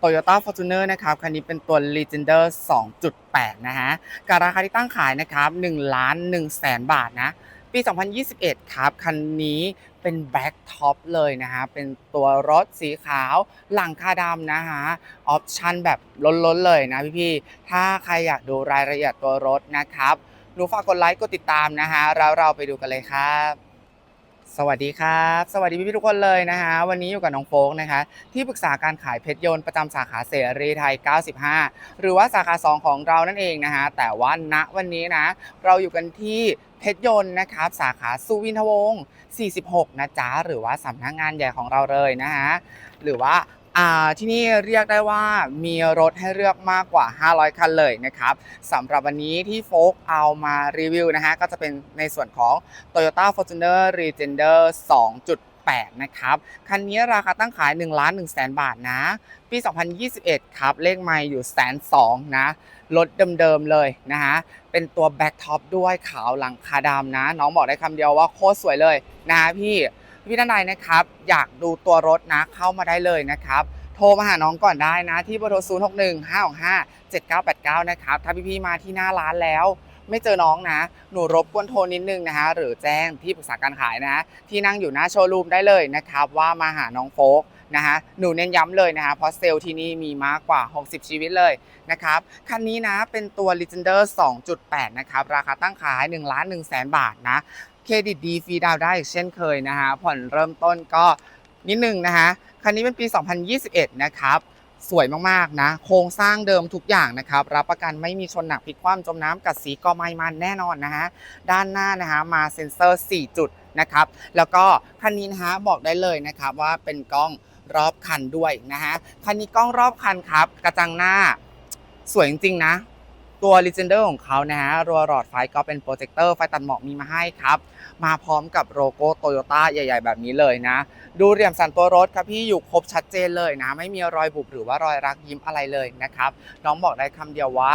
Toyota Fortuner นะครับคันนี้เป็นตัว Legender 2.8 นะฮะกับราคาที่ตั้งขายนะครับ1ล้าน1แสนบาทนะปี 2021 ครับ คันนี้เป็น Black Top เลยนะฮะ เป็นตัวรถสีขาว หลังคาดำนะฮะ ออปชั่นแบบล้นๆเลยนะพี่ๆ ถ้าใครอยากดูรายละเอียดตัวรถนะครับ หนูฝากกดไลค์ กดติดตามนะฮะ แล้วเราไปดูกันเลยครับ สวัสดีครับ สวัสดีพี่ๆทุกคนเลยนะฮะวันนี้อยู่กับน้องโฟกนะคะ ที่ปรึกษาการขายเพชรยนต์ประจำสาขาเสรีไทย 95 หรือว่าสาขา 2 ของเรานั่นเองนะฮะแต่ว่าณวันนี้นะ เราอยู่กันที่เพชรยนต์นะครับสาขาสุวินทวงศ์46 นะจ๊ะหรือว่าสำนักงานใหญ่ของเราเลยนะฮะหรือว่า ที่นี่เรียกได้ว่ามีรถให้เลือกมากกว่า 500 คันเลยนะครับสำหรับวันนี้ที่โฟกเอามารีวิวนะฮะก็จะเป็นในส่วนของ Toyota Fortuner Legender 2.8 นะครับ คันนี้ราคาตั้งขาย 1 ล้าน1แสนบาทนะ ปี 2021 ครับ เลขไม่อยู่แสนสองนะรถเดิมๆเลยนะฮะ เป็นตัวแบ็ k ท็อปด้วยขาวหลังคาดำนะ น้องบอกได้คำเดียวว่าโคตรสวยเลยนะพี่ พี่ท่านใดนะครับ อยากดูตัวรถนะเข้ามาได้เลยนะครับ โทรมาหาน้องก่อนได้นะ ที่เบอร์โทร0 6 1 5 6 5 7 9 8 9 นะครับ ถ้าพี่ๆมาที่หน้าร้านแล้ว ไม่เจอน้องนะ หนูรบกวนโทรนิดนึงนะฮะหรือแจ้งที่ปรึกษาการขายนะ ที่นั่งอยู่หน้าโชว์รูมได้เลยนะครับ ว่ามาหาน้องโฟกนะฮะหนูเน้นย้ำเลยนะฮะเพราะเซลล์ที่นี่มีมากกว่า 60 ชีวิตเลยนะครับ คันนี้นะเป็นตัว Legender 2.8 นะครับ ราคาตั้งขาย1ล้าน1แสนบาทนะ เครดิตดีฟรีดาวได้อีกเช่นเคยนะฮะผ่อนเริ่มต้นก็นิดนึงนะฮะคันนี้เป็นปี 2021 นะครับสวยมากๆนะ โครงสร้างเดิมทุกอย่างนะครับ รับประกันไม่มีชนหนักพลิกคว่ำจมน้ำกัดสีก็ไม่มันแน่นอนนะฮะ ด้านหน้านะฮะมาเซ็นเซอร์ 4 จุดนะครับ แล้วก็คันนี้นะฮะบอกได้เลยนะครับว่าเป็นกล้องรอบคันด้วยนะฮะ คันนี้กล้องรอบคันครับ กระจังหน้าสวยจริงๆนะ ตัว Legender ของเขานะฮะ รัวหลอดไฟก็เป็นโปรเจคเตอร์ไฟตัดหมอกมีมาให้ครับ มาพร้อมกับโลโก้โตโยต้าใหญ่ ๆ แบบนี้เลยนะ ดูเหลี่ยมสันตัวรถครับพี่อยู่ครบชัดเจนเลยนะ ไม่มีรอยบุบหรือว่ารอยรักยิ้มอะไรเลยนะครับ น้องบอกได้คำเดียวว่า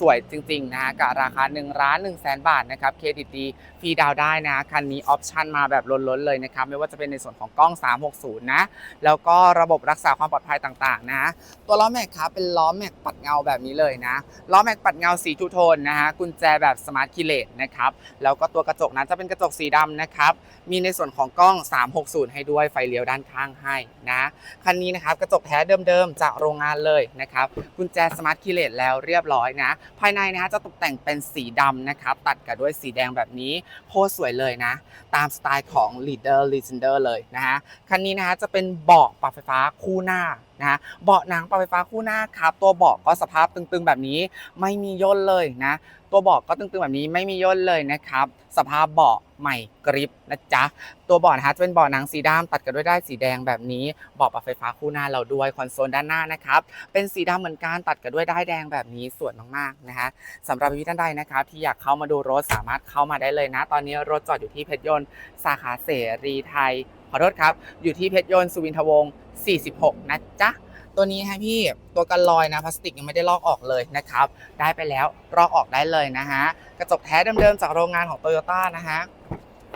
สวยจริงๆนะฮะกับราคา1ล้าน1แสนบาทนะครับเครดิตดีฟรีดาวได้นะคันนี้ออปชั่นมาแบบล้นๆเลยนะครับไม่ว่าจะเป็นในส่วนของกล้อง 360 นะ แล้วก็ระบบรักษาความปลอดภัยต่างๆนะตัวล้อแม็กครับเป็นล้อแม็กปัดเงาแบบนี้เลยนะล้อแม็กปัดเงาสีทูโทนนะฮะกุญแจแบบสมาร์ทคีเลตนะครับแล้วก็ตัวกระจกนั้นจะเป็นกระจกสีดำนะครับมีในส่วนของกล้อง 360 ให้ด้วยไฟเลี้ยวด้านข้างให้นะคันนี้นะครับกระจกแท้เดิมๆจากโรงงานเลยนะครับกุญแจสมาร์ทคีเลตแล้วเรียบร้อยนะภายในนะคะจะตกแต่งเป็นสีดำนะครับตัดกับด้วยสีแดงแบบนี้โคตรสวยเลยนะ ตามสไตล์ของ Leader Legender เลยนะฮะคันนี้นะคะจะเป็นเบาะปรับไฟฟ้าคู่หน้า นะเบาะหนังปรับไฟฟ้าคู่หน้าครับตัวเบาะก็สภาพตึงๆแบบนี้ไม่มีย่นเลยนะ ตัวเบาะก็ตึงๆแบบนี้ไม่มีย่นเลยนะครับ สภาพเบาะใหม่กริปนะจ๊ะตัวเบาะนะฮะจะเป็นเบาะหนังสีดำตัดกันด้วยได้ายสีแดงแบบนี้เบาะปรับไฟฟ้าคู่หน้าเราด้วยคอนโซลด้านหน้านะครับเป็นสีดำเหมือนกันตัดกันด้วยได้ายแดงแบบนี้สวยมากๆนะฮะสำหรับพี่ท่านใดนะครับที่อยากเข้ามาดูรถสามารถเข้ามาได้เลยนะ ตอนนี้รถจอดอยู่ที่เพชรยนต์สาขาเสรีไทย ขอโทษครับ อยู่ที่เพชรยนต์สุวินทวงศ์46 นะจ๊ะ ตัวนี้ฮะพี่ตัวกันลอยนะพลาสติกยังไม่ได้ลอกออกเลยนะครับ ได้ไปแล้วลอกออกได้เลยนะฮะ กระจกแท้เดิมๆจากโรงงานของโตโยต้านะฮะ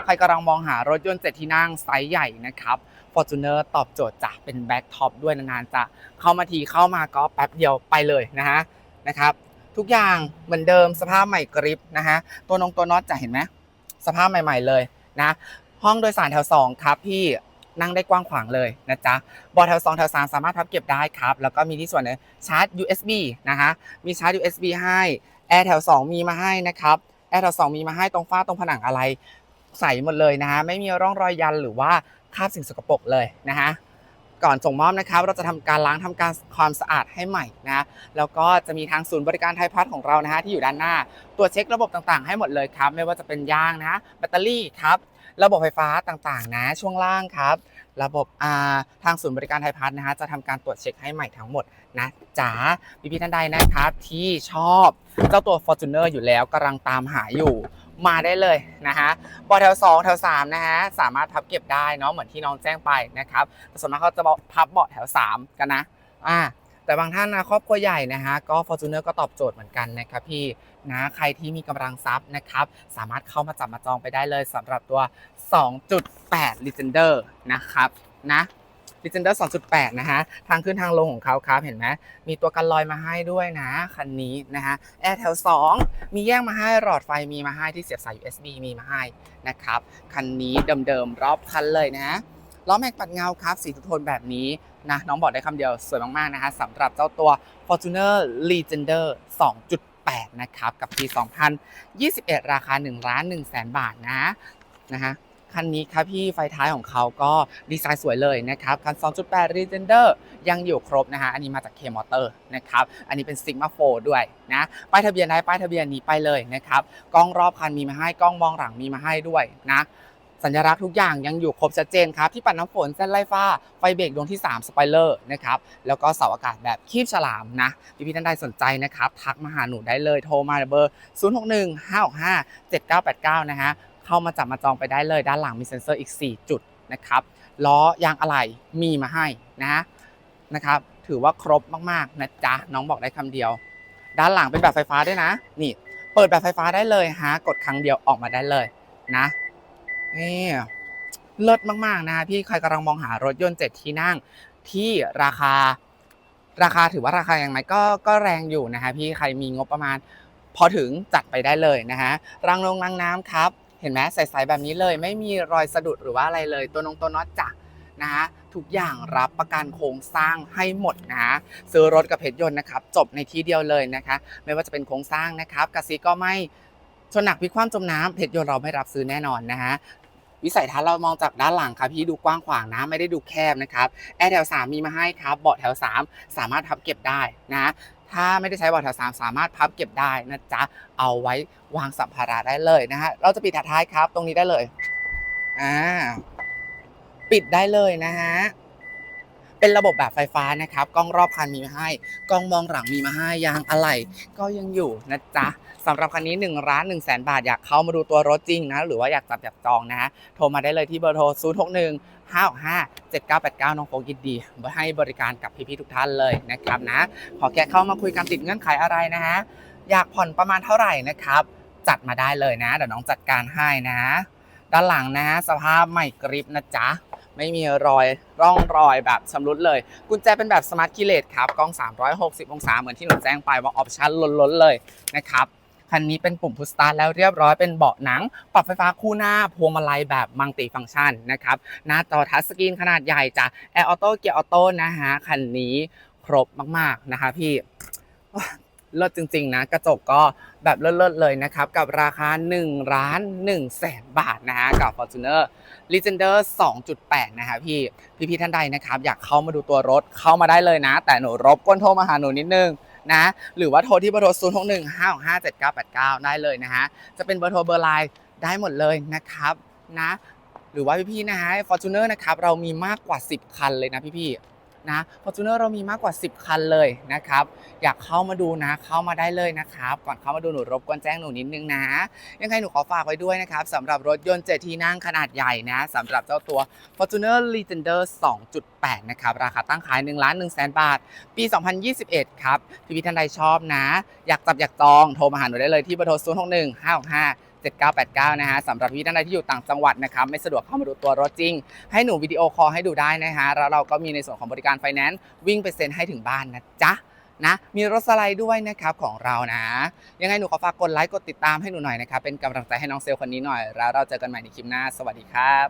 ใครกำลังมองหารถยนต์เจ็ดที่นั่งไซส์ใหญ่นะครับ Fortuner ตอบโจทย์จ้ะเป็นแบ็คท็อปด้วยนานๆจะเข้ามาทีเข้ามาก็แป๊บเดียวไปเลยนะฮะนะครับ ทุกอย่างเหมือนเดิมสภาพใหม่กริปนะฮะตัวนงตัวน็อตจะเห็นไหมสภาพใหม่ ๆเลยนะ ห้องโดยสารแถว2ครับพี่นั่งได้กว้างขวางเลยนะจ๊ะบอแถว2แถว3สามารถพับเก็บได้ครับ แล้วก็มีที่ส่วนนี่ยชาร์จ USB นะฮะมีชาร์จ USB ให้แอร์แถว2มีมาให้นะครับแอร์แถว2มีมาให้ตรงฝ้าตรงผนังอะไรใสหมดเลยนะฮะไม่มีร่องรอยยันหรือว่าคราบสิ่งสกปรกเลยนะฮะก่อนส่งมอบนะครับ เราจะทำการล้างทำการความสะอาดให้ใหม่นะแล้วก็จะมีทางศูนย์บริการไทยพัฒของเรานะฮะที่อยู่ด้านหน้าตรวจเช็คระบบต่างๆ ให้หมดเลยครับ ไม่ว่าจะเป็นยางนะแบตเตอรี่ครับ ระบบไฟฟ้าต่างๆ นะช่วงล่างครับ ระบบาทางศูนย์บริการไทยพัฒนะฮะจะทำการตรวจเช็คให้ใหม่ทั้งหมดนะจ๋าพี่พี่ๆท่านใดนะครับที่ชอบเจ้าตัว Fortuner อยู่แล้วกำลังตามหาอยู่มาได้เลยนะฮะบอแถว 2 แถว 3 นะฮะ สามารถพับเก็บได้เนาะเหมือนที่น้องแจ้งไปนะครับแต่ส่วนมากเขาจะพับเบาะแถว 3 กันนะ อ่า แต่บางท่านนะครอบครัวใหญ่นะฮะก็ Fortuner ก็ตอบโจทย์เหมือนกันนะครับพี่นะใครที่มีกำลังทรัพย์นะครับสามารถเข้ามาจับมาจองไปได้เลยสำหรับตัว 2.8 Legender นะครับนะ Legender 2.8 นะฮะทางขึ้นทางลงของเขาครับเห็นไหมมีตัวกันลอยมาให้ด้วยนะ คันนี้นะฮะแอร์แถว 2 มีแยกมาให้หลอดไฟมีมาให้ที่เสียบสาย USB มีมาให้นะครับคันนี้เดิมๆรอบคันเลยนะ ล้อแม็กปัดเงาครับสีทุโทนแบบนี้นะน้องบอกได้คำเดียวสวยมากๆนะฮะสำหรับเจ้าตัว Fortuner Legender 2.8 นะครับ กับปี 2021 ราคา1ล้าน1แสนบาทนะนะฮะคันนี้ครับพี่ไฟท้ายของเขาก็ดีไซน์สวยเลยนะครับคัน 2.8 Legender ยังอยู่ครบนะฮะอันนี้มาจาก K-Motor นะครับอันนี้เป็น Sigma 4ด้วยนะป้ายทะเบียนได้ป้ายทะเบียนนี้ไปเลยนะครับกล้องรอบคันมีมาให้กล้องมองหลังมีมาให้ด้วยนะ สัญลักษณ์ทุกอย่างยังอยู่ครบชัดเจนครับที่ปัดน้ำฝนเส้นไล่ฟ้าไฟเบรกดวงที่ 3สปอยเลอร์นะครับแล้วก็เสาอากาศแบบคีบฉลามนะพี่พี่ๆท่านใดสนใจนะครับ ทักมาหาหนูได้เลยโทรมาเบอร์ 0 6 1 5 6 5 7 9 8 9 นะฮะเข้ามาจับมาจองไปได้เลย ด้านหลังมีเซ็นเซอร์อีก 4 จุดนะครับล้อยางอะไหล่มีมาให้นะนะครับถือว่าครบมากๆนะจ๊ะน้องบอกได้คำเดียว ด้านหลังเป็นแบบไฟฟ้าด้วยนะ นี่ เปิดแบบไฟฟ้าได้เลยฮะกดครั้งเดียวออกมาได้เลยนะ นี่เลิศมาก ๆ นะพี่ใครกำลังมองหารถยนต์เจ็ดที่นั่งที่ราคาราคาถือว่าราคาอยังไงก็ก็แรงอยู่นะฮะพี่ใครมีงบประมาณ พอถึงจัดไปได้เลยนะฮะรางลงรางน้ำครับ เห็นไหมใสๆแบบนี้เลย ไม่มีรอยสะดุดหรือว่าอะไรเลย ตัวนงตัวน็อตจ้ะนะฮะทุกอย่างรับประกันโครงสร้างให้หมดนะฮะซื้อรถกับเพชรยนต์นะครับ จบในที่เดียวเลยนะคะ ไม่ว่าจะเป็นโครงสร้างนะครับกระซีก็ไม่ชนหนักพิคว่ำจมน้ำเพชรยนต์เราไม่รับซื้อแน่นอนนะฮะ วิสัยทัศน์เรามองจากด้านหลังครับพี่ดูกว้างขวางนะไม่ได้ดูแคบนะครับแอร์แถว 3 มีมาให้ครับเบาะแถว 3 สามารถพับเก็บได้นะถ้าไม่ได้ใช้เบาะแถว3สามารถพับเก็บได้นะจ๊ะ เอาไว้วางสัมภาระได้เลยนะฮะ เราจะปิดท้ายครับ ตรงนี้ได้เลย อ่า ปิดได้เลยนะฮะ เป็นระบบแบบไฟฟ้านะครับกล้องรอบคันมีมาให้กล้องมองหลังมีมาให้ยางอะไหล่ก็ยังอยู่นะจ๊ะสำหรับคันนี้1ร้าน1แสนบาท อยากเข้ามาดูตัวรถจริงนะหรือว่าอยากจับอยากจองนะฮะโทรมาได้เลยที่เบอร์โทร 0 6 1 5 6 5 7 9 8 9 น้องโฟกินดีให้บริการกับพี่ๆทุกท่านเลยนะครับนะขอแค่เข้ามาคุยกันติดเงื่อนไขอะไรนะฮะอยากผ่อนประมาณเท่าไหร่นะครับ จัดมาได้เลยนะเดี๋ยวน้องจัดการให้นะ ด้านหลังนะสภาพใหม่กริปนะจ๊ะ ไม่มีรอยร่องรอยแบบชำรุดเลย กุญแจเป็นแบบสมาร์ทคีเลตครับกล้อง 360 องศาเหมือนที่หนูแจ้งไปว่าออปชั่นล้นๆเลยนะครับคันนี้เป็นปุ่มพุชสตาร์ทแล้วเรียบร้อยเป็นเบาะหนัง ปรับไฟฟ้าคู่หน้าพวงมาลัยแบบมัลติฟังก์ชันนะครับหน้าจอทัชสกรีนขนาดใหญ่จ้ะแอร์ออโต้เกียร์ออโต้นะฮะคันนี้ครบมากๆนะคะพี่ เลิศจริง ๆ นะ กระจกก็แบบเลิศๆเลยนะครับ กับราคา1ล้าน1แสนบาทนะฮะกับ Fortuner Legender 2.8 นะฮะพี่พี่ๆท่านใดนะครับ อยากเข้ามาดูตัวรถเข้ามาได้เลยนะ แต่หนูรบกวนโทรมาหาหนูนิดนึงนะหรือว่าโทรที่เบอร์โทร 0 6 1 5 6 5 7 9 8 9 ได้เลยนะฮะ จะเป็นเบอร์โทรเบอร์ไลน์ได้หมดเลยนะครับนะ หรือว่าพี่ๆนะฮะ Fortuner นะครับ เรามีมากกว่า 10 คันเลยนะพี่ๆ นะ Fortuner เรามีมากกว่า 10 คันเลยนะครับ อยากเข้ามาดูนะ เข้ามาได้เลยนะครับ ก่อนเข้ามาดูหนูรบกวนแจ้งหนูนิดนึงนะ ยังไงหนูขอฝากไว้ด้วยนะครับสำหรับรถยนต์เจ็ดที่นั่งขนาดใหญ่นะสำหรับเจ้าตัว Fortuner Legender 2.8 นะครับ ราคาตั้งขาย1ล้าน1แสนบาท ปี 2021 ครับพี่พี่ท่านใดชอบนะ อยากจับอยากจองโทรมาหาหนูได้เลยที่เบอร์โทร 0 6 1 5 6 5 7989 นะฮะสำหรับพี่ท่านใดที่อยู่ต่างจังหวัดนะครับไม่สะดวกเข้ามาดูตัวรถจริง ให้หนูวิดีโอคอลให้ดูได้นะฮะแล้วเราก็มีในส่วนของบริการไฟแนนซ์วิ่งไปเซ็นให้ถึงบ้านนะจ๊ะนะมีรถสไลด์ด้วยนะครับของเรานะ ยังไงหนูขอฝากกดไลค์กดติดตามให้หนูหน่อยนะครับเป็นกำลังใจให้น้องเซลล์คนนี้หน่อย แล้วเราเจอกันใหม่ในคลิปหน้า สวัสดีครับ